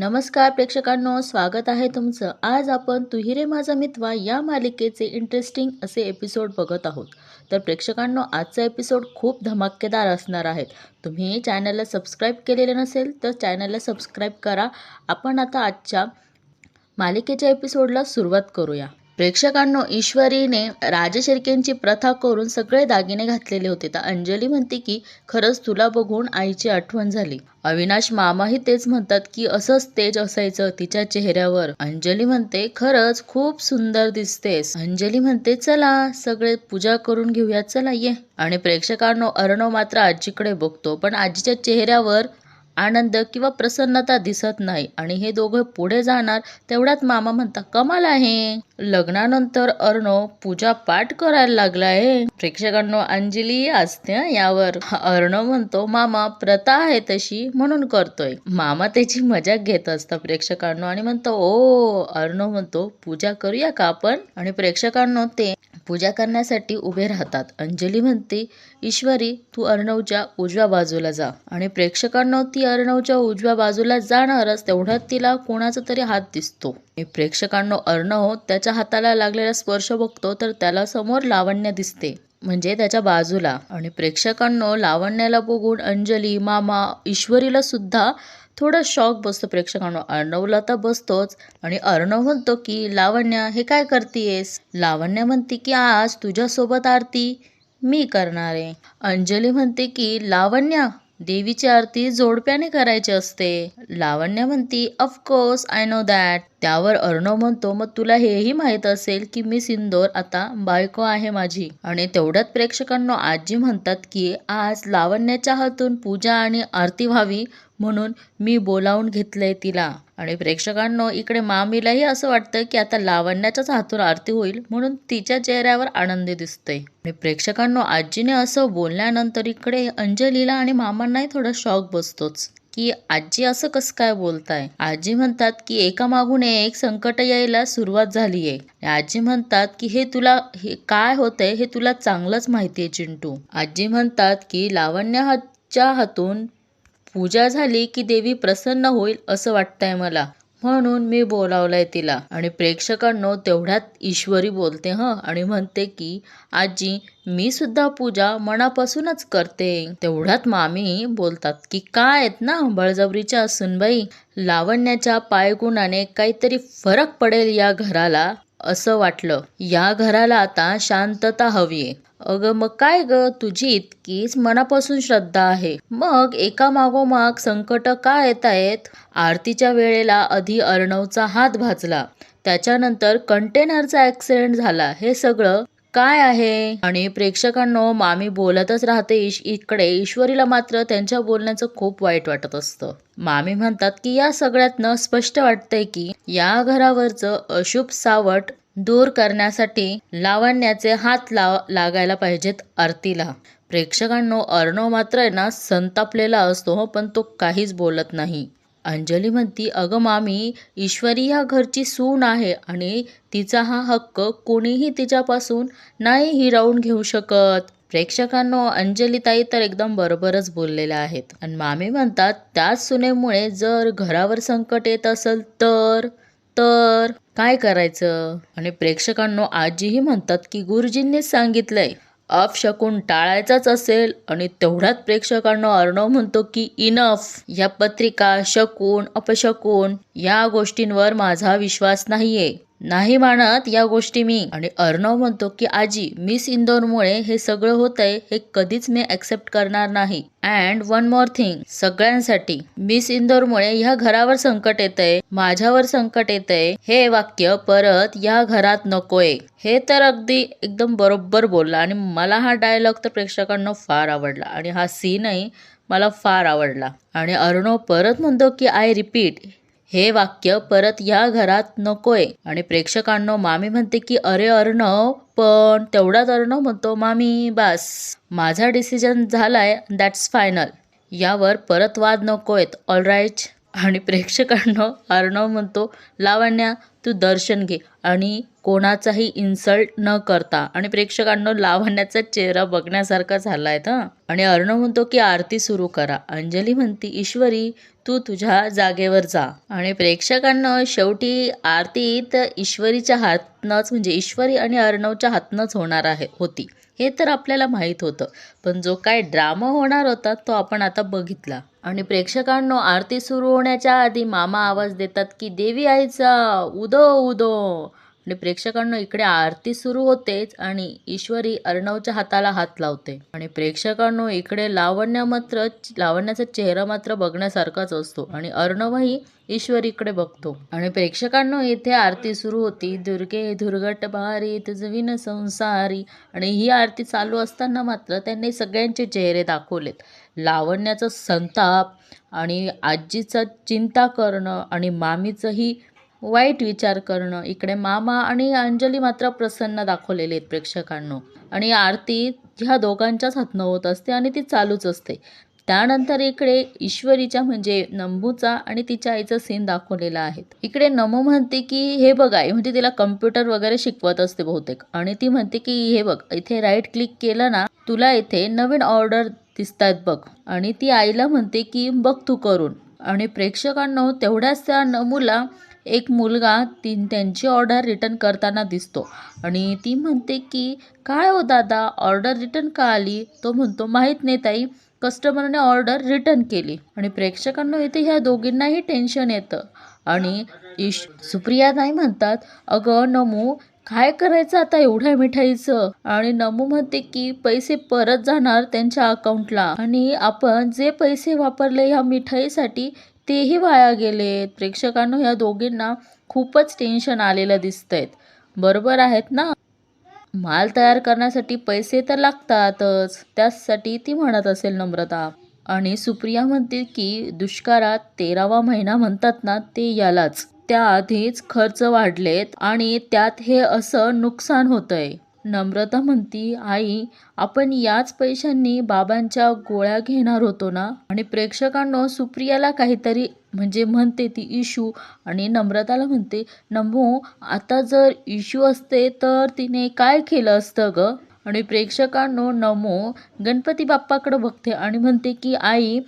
नमस्कार प्रेक्षकांनो स्वागत आहे तुमचं. आज आपण तुहिरे माझा मितवा या मालिकेचे इंटरेस्टिंग असे एपिसोड बघत आहोत. तर प्रेक्षकांनो आजचा एपिसोड खूप धमाकेदार असणार आहेत. तुम्ही चॅनलला सबस्क्राईब केलेले नसेल तर चॅनलला सबस्क्राईब करा. आपण आता आजच्या मालिकेच्या एपिसोडला सुरुवात करूया. प्रेक्षकांनो ईश्वरीने राजशिर्केंची प्रथा करून सगळे दागिने घातलेले होते. तर अंजली म्हणते की खरंच तुला बघून आईची आठवण झाली. अविनाश मामाही तेच म्हणतात की असंच तेज असायचं तिच्या चेहऱ्यावर. अंजली म्हणते खरंच खूप सुंदर दिसतेस. अंजली म्हणते चला सगळे पूजा करून घेऊया चला ये. आणि प्रेक्षकांनो अर्णव मात्र आजीकडे बघतो. पण आजीच्या चेहऱ्यावर आनंद किंवा प्रसन्नता दिसत नाही. आणि हे दोघं पुढे जाणार तेवढ्यात मामा म्हणता कमाल आहे. लग्नानंतर अर्णव पूजा पाठ करायला लागला आहे. प्रेक्षकांनो अंजली असते यावर. अर्णव म्हणतो मामा प्रथा आहे तशी म्हणून करतोय. मामा त्याची मजाक घेत असतं प्रेक्षकांनो आणि म्हणतो ओ अर्णव म्हणतो पूजा करूया का आपण? आणि प्रेक्षकांनो ते पूजा करण्यासाठी उभे राहतात. अंजली म्हणते ईश्वरी तू अर्णवच्या उजव्या बाजूला जा. आणि प्रेक्षकांना ती अर्णवच्या उजव्या बाजूला जाणारच तेवढ्यात तिला कोणाचा तरी हात दिसतो. प्रेक्षकांना प्रेक्षकांनो अर्णव त्याच्या हाताला लागलेला स्पर्श बघतो तर त्याला समोर लावण्य दिसते म्हणजे त्याच्या बाजूला. आणि प्रेक्षकांनो लावण्याला बघून अंजली मामा ईश्वरीला सुद्धा थोडा शॉक बसतो प्रेक्षकांना. अर्णवला तर बसतोच. आणि अर्णव म्हणतो की लावण्य हे काय करतीयेस? लावण्य म्हणते की आज तुझ्यासोबत आरती मी करणार आहे. अंजली म्हणते की लावण्या देवीची आरती जोडप्याने करायची असते. लावण्य म्हणती ऑफकोर्स आय नो दॅट त्यावर अर्णव म्हणतो मग तुला हेही माहीत असेल की मी सिंदोर आता बायको आहे माझी. आणि तेवढ्यात प्रेक्षकांना आजी म्हणतात की आज लावण्याच्या हातून पूजा आणि आरती व्हावी म्हणून मी बोलावून घेतलंय तिला. आणि प्रेक्षकांनो इकडे मामीलाही असं वाटतं की आता लावण्याच्याच हातून आरती होईल म्हणून तिच्या चेहऱ्यावर आनंदी दिसतोय. आणि प्रेक्षकांनो आजीने असं बोलल्यानंतर इकडे अंजलीला आणि मामांनाही थोडा शॉक बसतोच. की आजी असं कसं काय बोलताय? आजी म्हणतात की एका मागून एक संकट यायला सुरुवात झालीये. आजी म्हणतात की हे तुला हे काय होतंय हे तुला चांगलंच माहितीये चिंटू. आजी म्हणतात की लावण्य हातच्या हातून पूजा झाली की देवी प्रसन्न होईल असं वाटतंय मला. म्हणून मी बोलावलंय तिला. आणि प्रेक्षकांनो तेवढ्यात ईश्वरी बोलते हं. आणि म्हणते की आजी मी सुद्धा पूजा मनापासूनच करते. तेवढ्यात मामी बोलतात की काय आहेत ना बळजबरीच्या सुनबाई? लावण्याच्या पायगुणाने काहीतरी फरक पडेल या घराला असं वाटलं. या घराला आता शांतता हवी आहे अगं मग काय ग? तुझी इतकीच मनापासून श्रद्धा आहे. मग एका मागोमाग संकट का येत आहेत? आरतीच्या वेळेला आधी अर्णवचा हात भाजला त्याच्यानंतर कंटेनरचा ऍक्सिडेंट झाला. हे सगळं काय आहे? आणि प्रेक्षकांनो मामी बोलतच राहते इश इकडे. ईश्वरीला मात्र त्यांच्या बोलण्याचं खूप वाईट वाटत असतं. मामी म्हणतात की या सगळ्यातनं स्पष्ट वाटतंय की या घरावरचं अशुभ सावट दूर करण्यासाठी लावण्याचे हात लाव लागायला पाहिजेत आरतीला. प्रेक्षकांनो अर्णव मात्र आहे ना संतापलेला असतो हो पण तो काहीच बोलत नाही. अंजली म्हणती अगं मामी ईश्वरी ह्या घरची सून आहे आणि तिचा हा हक्क कोणीही तिच्यापासून नाही हिरावून घेऊ शकत. प्रेक्षकांनो अंजली ताई तर एकदम बरोबरच बोललेल्या आहेत. आणि मामी म्हणतात त्याच सुनेमुळे जर घरावर संकट येत असेल तर तर काय करायचं? आणि प्रेक्षकांनो आजीही म्हणतात की गुरुजींनीच सांगितलंय. अपशकून टाळायचाच असेल आणि तेवढ्यात प्रेक्षकांना अर्णव म्हणतो की इनफ या पत्रिका शकून अपशकून या गोष्टींवर माझा विश्वास नाहीये. नाही म्हणत या गोष्टी मी. आणि अर्णव म्हणतो की आजी मिस इंदोरमुळे हे सगळं होतंय हे कधीच मी ऍक्सेप्ट करणार नाही. अँड वन मोर थिंग सगळ्यांसाठी मिस इंदोरमुळे ह्या घरावर संकट येतंय माझ्यावर संकट येतंय. हे वाक्य परत या घरात नकोय. हे तर अगदी एकदम बरोबर बोलला आणि मला हा डायलॉग तर प्रेक्षकांना फार आवडला आणि हा सीनही मला फार आवडला. आणि अर्णव परत म्हणतो की आय रिपीट हे वाक्य परत या घरात नकोय. आणि प्रेक्षकांनो मामी म्हणते की अरे अर्णव पण तेवढाच अर्णव म्हणतो मामी बास. माझा डिसिजन झालाय दॅट्स फायनल यावर परत वाद नकोयत. ऑल राईट आणि प्रेक्षकांनो अर्णव म्हणतो लावण्या तू दर्शन घे आणि कोणाचाही इन्सल्ट न करता. आणि प्रेक्षकांना लावण्याचा चेहरा बघण्यासारखा झालाय हा आणि अर्णव म्हणतो की आरती सुरू करा. अंजली म्हणती ईश्वरी तू तुझ्या जागेवर जा. आणि प्रेक्षकांना शेवटी आरती तर ईश्वरीच्या हातनंच म्हणजे ईश्वरी आणि अर्णवच्या हातनंच होणार आहे होती. हे तर आपल्याला माहीत होतं. पण जो काय ड्रामा होणार होता तो आपण आता बघितला. आणि प्रेक्षकांनो आरती सुरू होण्याच्या आधी मामा आवाज देतात की देवी आईचा उदो उदो. आणि प्रेक्षकांना इकडे आरती सुरू होतेच आणि ईश्वरी अर्णवच्या हाताला हात लावते. आणि प्रेक्षकांनो इकडे लावण्य मात्र लावण्याचा चेहरा मात्र बघण्यासारखाच असतो आणि अर्णवही ईश्वरीकडे बघतो. आणि प्रेक्षकांनो इथे आरती सुरू होती. दुर्गे दुर्गट बारी तुझविन संसारी. आणि ही आरती चालू असताना मात्र त्यांनी सगळ्यांचे चेहरे दाखवलेत. लावण्याचा संताप आणि आजीचा चिंता करणं आणि मामीचंही वाईट विचार करणं. इकडे मामा आणि अंजली मात्र प्रसन्न दाखवलेले आहेत प्रेक्षकांनो. आणि आरती ह्या दोघांच्याच हातनं होत असते आणि ती चालूच असते. त्यानंतर इकडे ईश्वरीच्या म्हणजे नंबूचा आणि तिच्या आईचा सीन दाखवलेला आहे. इकडे नमो म्हणते की हे बघ आई म्हणजे तिला कम्प्युटर वगैरे शिकवत असते बहुतेक. आणि ती म्हणते की हे बघ इथे राईट क्लिक केलं ना तुला इथे नवीन ऑर्डर दिसतायत बघ. आणि ती आईला म्हणते की बघ तू करून. आणि प्रेक्षकांनो तेवढ्याच त्या नमूला एक मुलगा ती त्यांची ऑर्डर रिटर्न करताना दिसतो. आणि ती म्हणते की काय हो दादा ऑर्डर रिटर्न का आली? तो म्हणतो माहीत नाही ताई कस्टमरने ऑर्डर रिटर्न केली. आणि प्रेक्षकांना इथे ह्या दोघींनाही टेन्शन येतं. आणि इश सुप्रिया नाही म्हणतात अगं नमू काय करायचं आता एवढ्या मिठाईचं? आणि नमू म्हणते की पैसे परत जाणार त्यांच्या अकाउंटला आणि आपण जे पैसे वापरले ह्या मिठाईसाठी तेही वाया गेलेत. प्रेक्षकांना ह्या दोघींना खूपच टेन्शन आलेलं दिसतंय. बरोबर आहेत ना? माल तयार करण्यासाठी पैसे तर लागतातच. त्यासाठी ती म्हणत असेल नम्रता. आणि सुप्रिया म्हणते की दुष्काळात तेरावा महिना म्हणतात ना ते यालाच. त्याआधीच खर्च वाढलेत आणि त्यात हे असं नुकसान होतंय. नम्रता म्हणती आई आपण याच पैशांनी बाबांच्या गोळ्या घेणार होतो ना? आणि प्रेक्षकांनो सुप्रियाला काहीतरी म्हणजे म्हणते ती इशू आणि नम्रताला म्हणते नमो आता जर इशू असते तर तिने काय केलं असतं ग? आणि प्रेक्षकांनो नमो गणपती बाप्पाकडे बघते आणि म्हणते की आई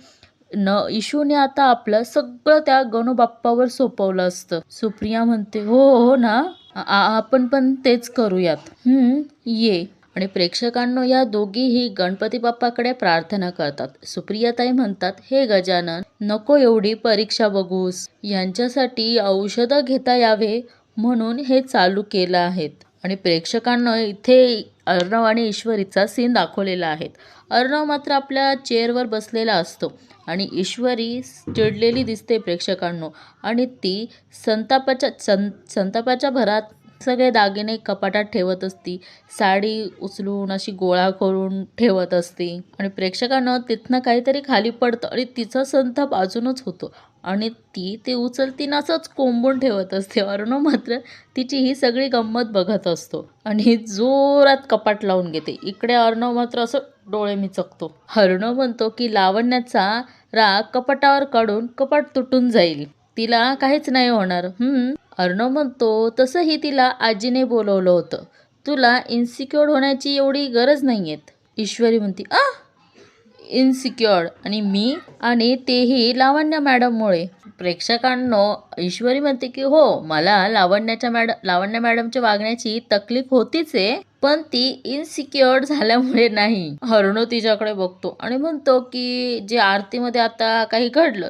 न इशूने आता आपलं सगळं त्या गणू बाप्पावर सोपवलं असतं. सुप्रिया म्हणते हो हो ना? आपण पण तेच करूयात. हम्म ये. आणि प्रेक्षकांनो या दोघीही गणपती बाप्पाकडे प्रार्थना करतात. सुप्रियाताई म्हणतात हे गजानन नको एवढी परीक्षा बघूस. यांच्यासाठी औषधं घेता यावे म्हणून हे चालू केलं आहेत. आणि प्रेक्षकांना इथे अर्णव आणि ईश्वरीचा सीन दाखवलेला आहे. अर्णव मात्र आपल्या चेअरवर बसलेला असतो आणि ईश्वरी चिडलेली दिसते प्रेक्षकांनो. आणि ती संतापाच्या सं संतापाच्या भरात सगळे दागिने कपाटात ठेवत असती. साडी उचलून अशी गोळा करून ठेवत असते. आणि प्रेक्षकांना तिथनं काहीतरी खाली पडतं आणि तिचा संताप अजूनच होतो. आणि ती ते उचलती असंच कोंबून ठेवत असते. अर्णव मात्र तिची ही सगळी गंमत बघत असतो. आणि जोरात कपाट लावून घेते. इकडे अर्णव मात्र असं डोळे मिचकतो. अर्णव म्हणतो की लावण्याचा राग कपाटावर काढून कपाट तुटून जाईल. तिला काहीच नाही होणार. हम्म? अर्णव म्हणतो तसंही तिला आजीने बोलवलं होतं. तुला इन्सिक्युअर्ड होण्याची एवढी गरज नाही आहेत ईश्वरी म्हणते आ? इन्सिक्युअर्ड आणि मी आणि तेही लावण्य मॅडममुळे प्रेक्षकांनो ईश्वरी म्हणते की हो मला लावण्याच्या मॅडम लावण्या मॅडमच्या वागण्याची तकलीफ होतीच आहे पण ती इनसिक्युअर्ड झाल्यामुळे नाही. हरणो तिच्याकडे बघतो आणि म्हणतो की जे आरतीमध्ये आता काही घडलं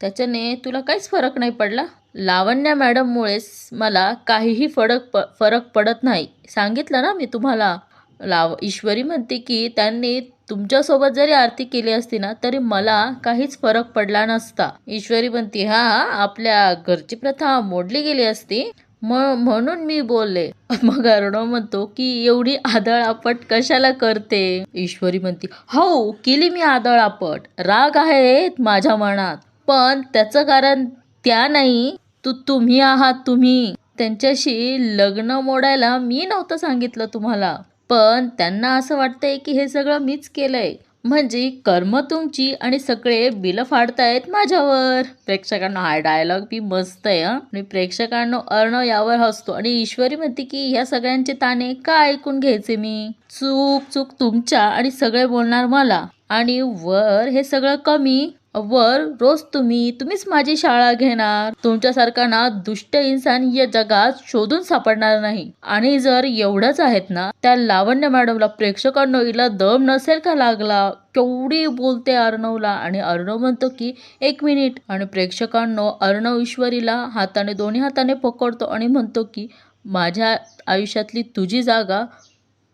त्याच्याने तुला काहीच फरक नाही पडला? लावण्या मॅडममुळेच मला काहीही फरक प फरक पडत नाही. सांगितलं ना मी तुम्हाला? लाव ईश्वरी म्हणते की त्यांनी तुमच्यासोबत जरी आरती केली असती ना तरी मला काहीच फरक पडला नसता. ईश्वरी म्हणते हा आपल्या घरची प्रथा मोडली गेली असती. म्हणून मी बोलले. मग अर्णव म्हणतो की एवढी आदळापट कशाला करते? ईश्वरी म्हणते हो केली मी आदळापट. राग आहेत माझ्या मनात. पण त्याचं कारण त्या नाही. तू तुम्ही आहात तुम्ही. त्यांच्याशी लग्न मोडायला मी नव्हतं सांगितलं तुम्हाला. पण त्यांना असं वाटतंय की हे सगळं मीच केलंय. म्हणजे कर्म तुमची आणि सगळे बिलं फाडतायत माझ्यावर. प्रेक्षकांना हा डायलॉग बी मस्त आहे आणि प्रेक्षकांनो अर्णव यावर हसतो आणि ईश्वरी म्हणते की ह्या सगळ्यांचे ताणे का ऐकून घ्यायचे मी? चूक चूक तुमच्या आणि सगळे बोलणार मला. आणि वर हे सगळं कमी वर रोज तुम्ही तुम्हीच माझी शाळा घेणार. तुमच्यासारखा ना दुष्ट इन्सान या जगात शोधून सापडणार नाही. आणि जर एवढंच आहेत ना त्या लावण्य मॅडमला प्रेक्षकांनो हिला दम नसेल का लागला? केवढी बोलते अर्णवला. आणि अर्णव म्हणतो की एक मिनिट. आणि प्रेक्षकांनो अर्णव ईश्वरीला हाताने दोन्ही हाताने पकडतो आणि म्हणतो की माझ्या आयुष्यातली तुझी जागा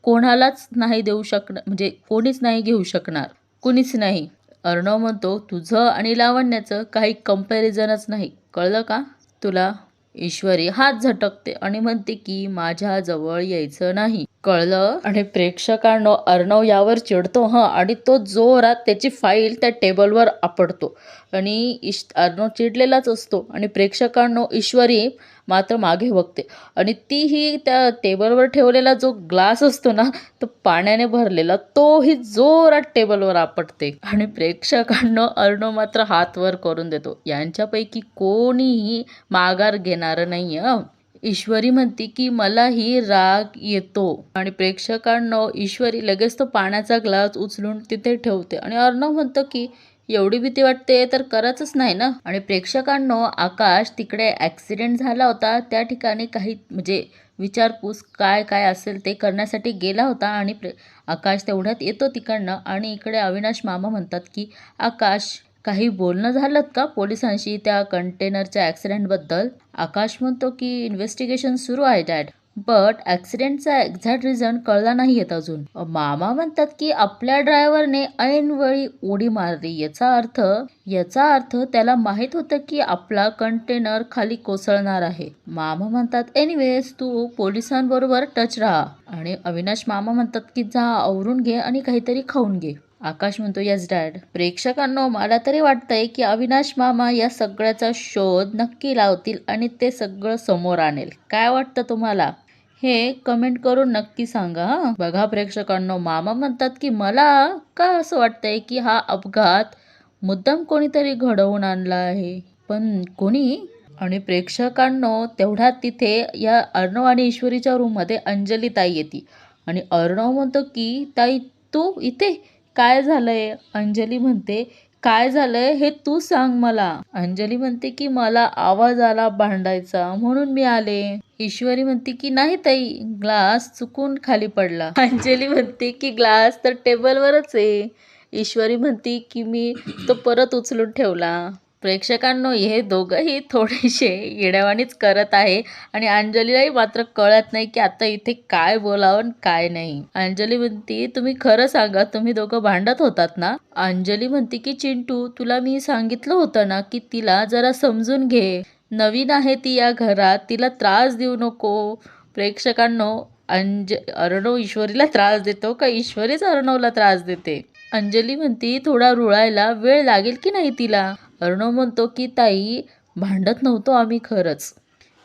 कोणालाच नाही देऊ शकणार म्हणजे कोणीच नाही घेऊ शकणार. कोणीच नाही. अर्णव म्हणतो तुझं आणि लावण्याचं काही कम्पॅरिझनच नाही. कळलं का? तुला ईश्वरी हात झटकते आणि म्हणते की माझ्याजवळ यायचं नाही. कळलं? आणि प्रेक्षकांनो अर्णव यावर चिडतो हां आणि तो जोरात त्याची फाईल त्या टेबलवर आपडतो. आणि इश अर्णव चिडलेलाच असतो. आणि प्रेक्षकांनो ईश्वरी मात्र मागे बघते. आणि तीही त्या टेबलवर ठेवलेला जो ग्लास असतो ना तो पाण्याने भरलेला तोही जोरात टेबलवर आपटते. आणि प्रेक्षकांनो अर्णव मात्र हातवर करून देतो. यांच्यापैकी कोणीही माघार घेणारं नाही हं. ईश्वरी म्हणते की मलाही राग येतो. आणि प्रेक्षकांनो ईश्वरी लगेच तो पाण्याचा ग्लास उचलून तिथे ठेवते. आणि अर्णव म्हणतो की एवढी भीती वाटते तर करतच नाही ना? आणि प्रेक्षकांनो आकाश तिकडे ॲक्सिडेंट झाला होता. त्या ठिकाणी काही म्हणजे विचारपूस काय काय असेल ते करण्यासाठी गेला होता. आणि प्रे आकाश तेवढ्यात येतो तिकडनं. आणि इकडे अविनाश मामा म्हणतात की आकाश काही बोलणं झालं का पोलिसांशी त्या कंटेनरच्या ॲक्सिडेंटबद्दल? आकाश म्हणतो की इन्व्हेस्टिगेशन सुरू आहे डॅड. बट ॲक्सिडेंटचा एक्झॅक्ट रिझन कळला नाही येत अजून. मामा म्हणतात की आपल्या ड्रायव्हरने ऐनवेळी उडी मारली. याचा अर्थ याचा अर्थ त्याला माहीत होतं की आपला कंटेनर खाली कोसळणार आहे. मामा म्हणतात एनिवेज तू पोलिसांबरोबर टच राहा. आणि अविनाश मामा म्हणतात की जा आवरून घे आणि काहीतरी खाऊन घे. आकाश म्हणतो यस डॅड प्रेक्षकांनो मला तरी वाटतंय की अविनाश मामा या सगळ्याचा शोध नक्की लावतील आणि ते सगळं समोर आणेल. काय वाटतं तुम्हाला? हे कमेंट करून नक्की सांगा बघा प्रेक्षकांनो मामा म्हणतात की मला का असं वाटतंय की हा अपघात मुद्दाम कोणीतरी घडवून आणला आहे? पण कोणी? आणि प्रेक्षकांनो तेवढ्यात तिथे या अर्णव आणि ईश्वरीच्या रूममध्ये अंजली ताई येते. आणि अर्णव म्हणतो की ताई तू इथे काय झालंय? अंजली म्हणते काय झालंय हे तू सांग मला. अंजली म्हणते की मला आवाज आला भांडायचा म्हणून मी आले. ईश्वरी म्हणते की नाही ताई ग्लास चुकून खाली पडला. अंजली म्हणते की ग्लास तर टेबलवरच आहे. ईश्वरी म्हणते की मी तो परत उचलून ठेवला. प्रेक्षकांनो हे दोघंही थोडेसे येड्यावानीच करत आहे आणि अंजलीलाही मात्र कळत नाही की आता इथे काय बोलावं आणि काय नाही. अंजली म्हणती तुम्ही खरं सांगा तुम्ही दोघं भांडत होतात ना? अंजली म्हणते की चिंटू तुला मी सांगितलं होतं ना की तिला जरा समजून घे. नवीन आहे ती या घरात तिला त्रास देऊ नको. प्रेक्षकांनो अंज अर्णव ईश्वरीला त्रास देतो का? ईश्वरीच अर्णवला त्रास देते. अंजली म्हणती थोडा रुळायला वेळ लागेल की नाही तिला? अर्णव म्हणतो की ताई भांडत नव्हतो आम्ही खरंच.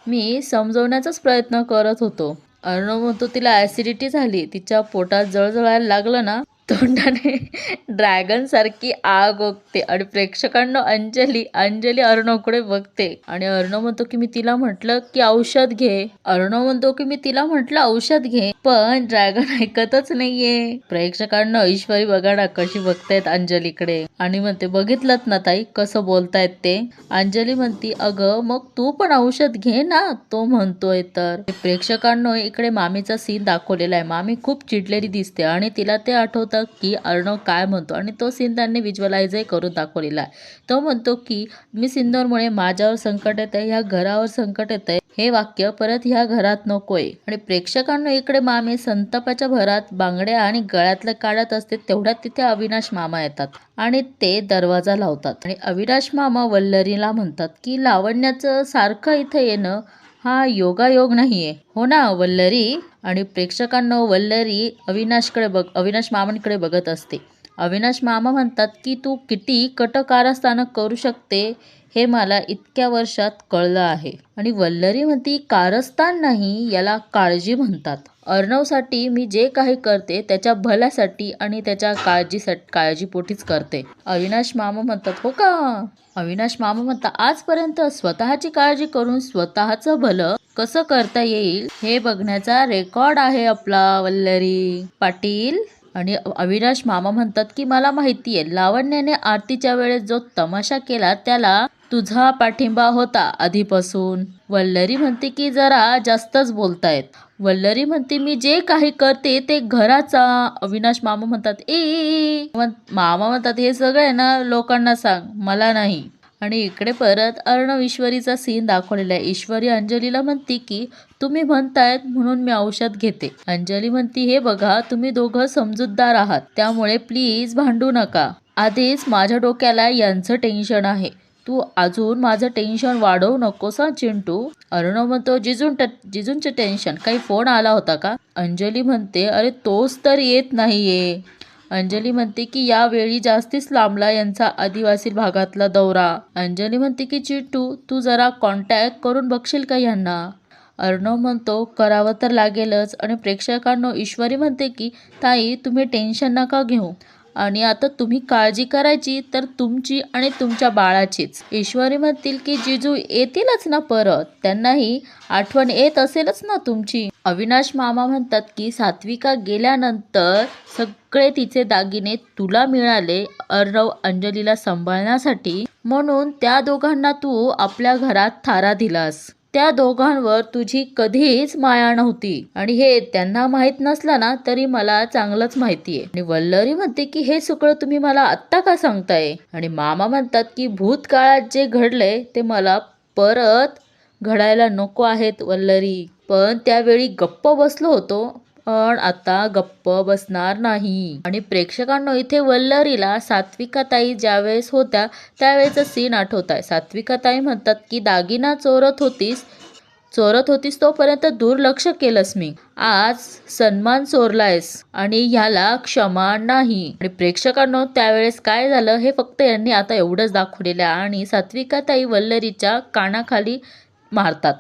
मी समजवण्याचाच प्रयत्न करत होतो. अर्णव म्हणतो तिला ॲसिडिटी झाली. तिच्या पोटात जळजळायला लागलं ना तोंडाने ड्रॅगन सारखी आग ओकते. आणि प्रेक्षकांना अंजली अंजली अर्णवकडे बघते? आणि अर्णव म्हणतो की मी तिला म्हटलं की औषध घे. अर्णव म्हणतो की मी तिला म्हटलं औषध घे. पण ड्रॅगन ऐकतच नाहीये. प्रेक्षकांना ऐश्वरी बघा ना कशी बघतायत अंजलीकडे. आणि म्हणते बघितलं ना ताई कसं बोलतायत ते. अंजली म्हणती अगं मग तू पण औषध घे ना तो म्हणतोय तर. प्रेक्षकांनो इकडे मामीचा सीन दाखवलेला आहे. मामी खूप चिडलेली दिसते आणि तिला ते आठवत की अर्णव काय म्हणतो आणि तो सीन त्यांनी विज्युअलाइजही करून दाखवलेला आहे. तो म्हणतो की मी सिंदूरमुळे माझ्यावर संकट येत आहे ह्या घरावर संकट येत आहे हे वाक्य परत ह्या घरात नकोय. आणि प्रेक्षकांना इकडे मामी संतापाच्या भरात बांगड्या आणि गळ्यातलं काढत असते तेवढ्यात तिथे अविनाश मामा येतात आणि ते दरवाजा लावतात. आणि अविनाश मामा वल्लरीला म्हणतात की लावण्याचं सारखं इथं येणं हा योगायोग नाहीये. हो ना वल्लरी? आणि प्रेक्षकांना वल्लरी अविनाशकडे बघ अविनाश मामांकडे बघत असते. अविनाश मामा म्हणतात की तू किती कटकारस्थानक करू शकते हे मला इतक्या वर्षात कळलं आहे. आणि वल्लरी म्हणती कारस्थान नाही याला काळजी म्हणतात. अर्णवसाठी मी जे काही करते त्याच्या भल्यासाठी आणि त्याच्या काळजीसाठी काळजीपोटीच करते. अविनाश मामा म्हणतात हो का? अविनाश मामा म्हणतात आजपर्यंत स्वतःची काळजी करून स्वतःचं भलं कसं करता येईल हे बघण्याचा रेकॉर्ड आहे आपला वल्लरी. पाटील आणि अविनाश मामा म्हणतात की मला माहिती आहे लावण्याने आरतीच्या वेळेस जो तमाशा केला त्याला तुझा पाठिंबा होता आधीपासून. वल्लरी म्हणते की जरा जास्तच बोलतायत. वल्लरी म्हणते मी जे काही करते ते घराचा. अविनाश मामा म्हणतात ए, म्हण- मामा म्हणतात हे सगळं आहे ना लोकांना सांग मला नाही. आणि इकडे परत अर्णव ईश्वरीचा सीन दाखवलेला आहे. ईश्वरी अंजलीला म्हणते की तुम्ही म्हणतायत म्हणून मी औषध घेते. अंजली म्हणती हे बघा तुम्ही दोघं समजूतदार आहात त्यामुळे प्लीज भांडू नका. आधीच माझ्या डोक्याला यांचं टेन्शन आहे. तू अजून माझं टेन्शन वाढवू नकोस हा चिंटू. अर्णव म्हणतो जिजून जिजूंचे टेन्शन काही फोन आला होता का? अंजली म्हणते अरे तोच तर येत नाहीये. अंजली म्हणते की यावेळी जास्तीच लांबला यांचा आदिवासी भागातला दौरा. अंजली म्हणते की चिंटू तू जरा कॉन्टॅक्ट करून बघशील का यांना? अर्णव म्हणतो करावं तर लागेलच. आणि प्रेक्षकांनो ईश्वरी म्हणते की ताई तुम्ही टेन्शन नका घेऊ. आणि आता तुम्ही काळजी करायची तर तुमची आणि तुमच्या बाळाचीच. ईश्वरी म्हणतील की जिजू येतीलच ना परत. त्यांनाही आठवण येत असेलच ना तुमची. अविनाश मामा म्हणतात की सात्विका गेल्यानंतर सगळे तिचे दागिने तुला मिळाले अर्णव अंजलीला सांभाळण्यासाठी. म्हणून त्या दोघांना तू आपल्या घरात थारा दिलास. त्या दोघांवर तुझी कधीच माया नव्हती. आणि हे त्यांना माहीत नसलं ना तरी मला चांगलंच माहिती आहे आणि वल्लरी म्हणते की हे सगळं तुम्ही मला आत्ता का सांगताय? आणि मामा म्हणतात की भूतकाळात जे घडलंय ते मला परत घडायला नको आहेत वल्लरी. पण त्यावेळी गप्प बसलो होतो. पण आता गप्प बसणार नाही. आणि प्रेक्षकांनो इथे वल्लरीला सात्विकाताई ज्यावेळेस होत्या त्यावेळेचा सीन आठवत आहे. सात्विकाताई म्हणतात की दागिना चोरत होतीस चोरत होतीस तोपर्यंत दुर्लक्ष केलंस मी. आज सन्मान चोरलायस आणि ह्याला क्षमा नाही. आणि प्रेक्षकांनो त्यावेळेस काय झालं हे फक्त यांनी आता एवढंच दाखवलेलं आहे. आणि सात्विकाताई वल्लरीच्या कानाखाली मारतात.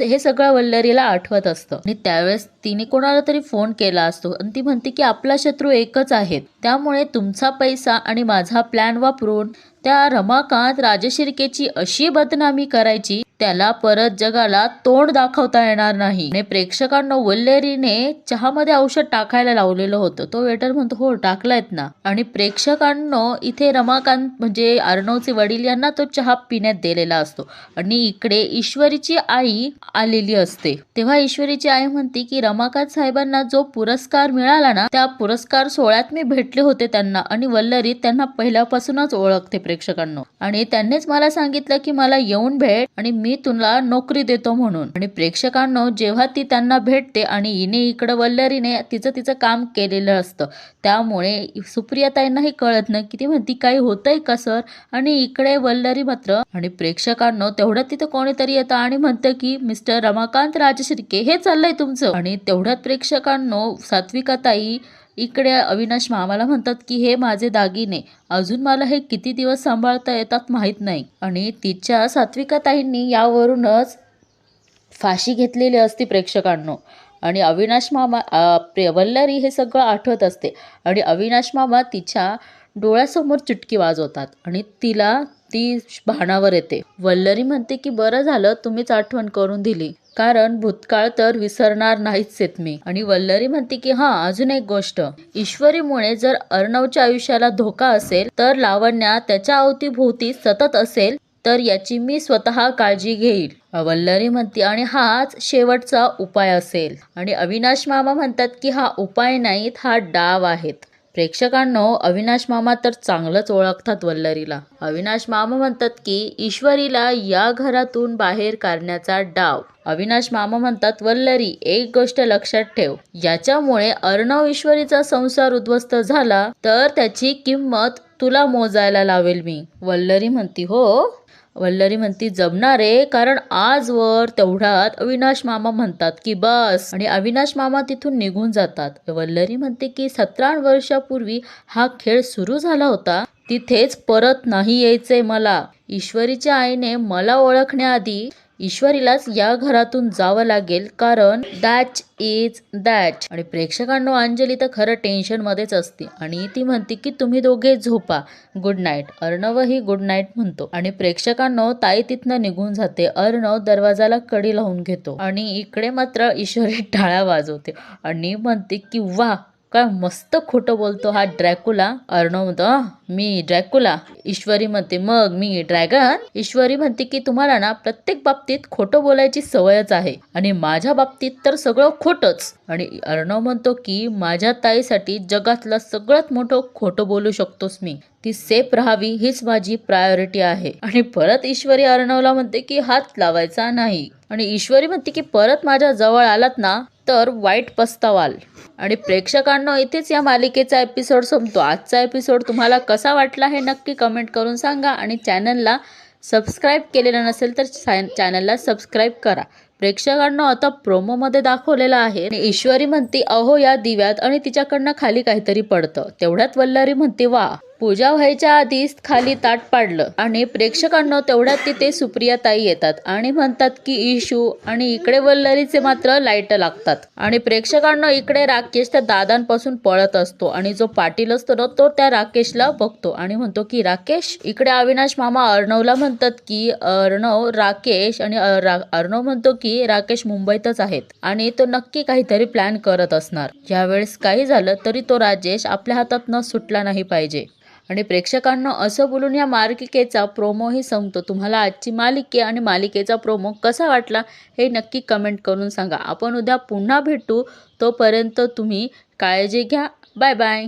हे सगळं वल्लरीला आठवत असतं. आणि त्यावेळेस तिने कोणाला तरी फोन केला असतो. आणि ती म्हणते की आपला शत्रू एकच आहे. त्यामुळे तुमचा पैसा आणि माझा प्लॅन वापरून त्या रमाकांत राजशिर्केची अशी बदनामी करायची त्याला परत जगाला तोंड दाखवता येणार नाही. आणि प्रेक्षकांना वल्लेरीने चहामध्ये औषध टाकायला लावलेलं होतं. तो वेटर म्हणतो हो टाकलायत ना. आणि प्रेक्षकांनो इथे रमाकांत म्हणजे अर्णवचे वडील यांना तो चहा पिण्यात दिलेला असतो. आणि इकडे ईश्वरीची आई आलेली असते. तेव्हा ईश्वरीची आई म्हणते की रमाकांत साहेबांना जो पुरस्कार मिळाला ना त्या पुरस्कार सोहळ्यात मी भेटले होते त्यांना. आणि वल्लरी त्यांना पहिल्यापासूनच ओळखते. प्रेक्षकांनो. आणि त्यांनीच मला सांगितलं की मला येऊन भेट आणि मी तुला नोकरी देतो म्हणून. आणि प्रेक्षकांनो जेव्हा ती त्यांना भेटते आणि हिने इकडं वल्लरीने तिचं तिचं काम केलेलं असतं त्यामुळे सुप्रियाताईंनाही कळत नाही की ती म्हणती काही होतंय का सर? आणि इकडे वल्लरी मात्र आणि प्रेक्षकांनो तेवढ्यात तिथं कोणीतरी येतं आणि म्हणतं की मिस्टर रमाकांत राजशिर्के हे चाललंय तुमचं. आणि तेवढ्यात प्रेक्षकांनो सात्विकाताई इकडे अविनाश मामाला म्हणतात की हे माझे दागिने अजून मला हे किती दिवस सांभाळता येतात माहीत नाही. आणि तिच्या सात्विका ताईंनी यावरूनच फाशी घेतलेली असते प्रेक्षकांनो. आणि अविनाश मामा प्रे वल्लरी हे सगळं आठवत असते. आणि अविनाश मामा तिच्या डोळ्यासमोर चुटकी वाजवतात आणि तिला ती भानावर येते. वल्लरी म्हणते की बरं झालं तुम्हीच आठवण करून दिली. कारण भूतकाळ तर विसरणार नाहीच आहेत मी. आणि वल्लरी म्हणते की हा अजून एक गोष्ट. ईश्वरीमुळे जर अर्णवच्या आयुष्याला धोका असेल तर लावण्या त्याच्या अवतीभोवती सतत असेल तर याची मी स्वतः काळजी घेईल. वल्लरी म्हणते आणि हाच शेवटचा उपाय असेल. आणि अविनाश मामा म्हणतात की हा उपाय नाहीत हा डाव आहेत. प्रेक्षकांनो अविनाश मामा तर चांगलंच ओळखतात वल्लरीला. अविनाश मामा म्हणतात की ईश्वरीला या घरातून बाहेर काढण्याचा डाव. अविनाश मामा म्हणतात वल्लरी एक गोष्ट लक्षात ठेव. याच्यामुळे अर्णव ईश्वरीचा संसार उद्ध्वस्त झाला तर त्याची किंमत तुला मोजायला लावेल मी. वल्लरी म्हणती हो? वल्लरी म्हणती जमणार आहे कारण आजवर तेवढ्यात अविनाश मामा म्हणतात की बस. आणि अविनाश मामा तिथून निघून जातात. वल्लरी म्हणते की सतरा वर्षापूर्वी हा खेळ सुरू झाला होता. तिथेच परत नाही यायचंय मला. ईश्वरीच्या आईने मला ओळखण्याआधी ईश्वरीलाच या घरातून जावं लागेल कारण दॅच इज दॅच आणि प्रेक्षकांनो अंजली तर खरं टेन्शनमध्येच असते. आणि ती म्हणते की तुम्ही दोघे झोपा. गुड नाईट अर्णवही गुड नाईट म्हणतो. आणि प्रेक्षकांनो ताई तिथनं निघून जाते. अर्णव दरवाजाला कडी लावून घेतो. आणि इकडे मात्र ईश्वरी टाळ्या वाजवते. आणि म्हणते की वा काय मस्त खोटं बोलतो हा ड्रॅकुला. अर्णव म्हणतो मी ड्रॅकुला. ईश्वरी म्हणते मग मी ड्रॅगन? ईश्वरी म्हणते की तुम्हाला ना प्रत्येक बाबतीत खोटं बोलायची सवयच आहे आणि माझ्या बाबतीत तर सगळं खोटच. आणि अर्णव म्हणतो की माझ्या ताईसाठी जगातलं सगळ्यात मोठं खोटं बोलू शकतोस मी. ती सेफ राहावी हीच माझी प्रायोरिटी आहे. आणि परत ईश्वरी अर्णवला म्हणते की हात लावायचा नाही. आणि ईश्वरी म्हणते की परत माझ्या जवळ आलात ना तर वाईट पस्तावाल. आणि प्रेक्षकांनो इथेच या मालिकेचा एपिसोड संपतो. आजचा एपिसोड तुम्हाला कसा वाटला हे नक्की कमेंट करून सांगा आणि चॅनलला सबस्क्राईब केलेलं नसेल तर चॅनलला सबस्क्राईब करा. प्रेक्षकांना आता प्रोमोमध्ये दाखवलेलं आहे. आणि ईश्वरी म्हणते अहो या दिव्यात आणि तिच्याकडनं खाली काहीतरी पडतं. तेवढ्यात वल्लारी म्हणते वा पूजा व्हायच्या आधीच खाली ताट पाडलं आणि प्रेक्षकांना तेवढ्यात तिथे सुप्रिया ताई येतात आणि म्हणतात की इशू आणि इकडे वल्लरीचे मात्र लाइट लागतात. आणि प्रेक्षकांना इकडे राकेश त्या दादांपासून पळत असतो आणि जो पाटील असतो ना तो त्या राकेशला बघतो आणि म्हणतो की राकेश इकडे अविनाश मामा अर्णवला म्हणतात की अर्णव राकेश आणि अर्णव म्हणतो की राकेश मुंबईतच आहेत आणि तो नक्की काहीतरी प्लॅन करत असणार. यावेळेस काही झालं तरी तो राजेश आपल्या हातात न सुटला नाही पाहिजे. आणि प्रेक्षकांना असं बोलून या मालिकेचा प्रोमोही संपतो. तुम्हाला आजची मालिके आणि मालिकेचा प्रोमो कसा वाटला हे नक्की कमेंट करून सांगा. आपण उद्या पुन्हा भेटू. तोपर्यंत तुम्ही काळजी घ्या. Bye bye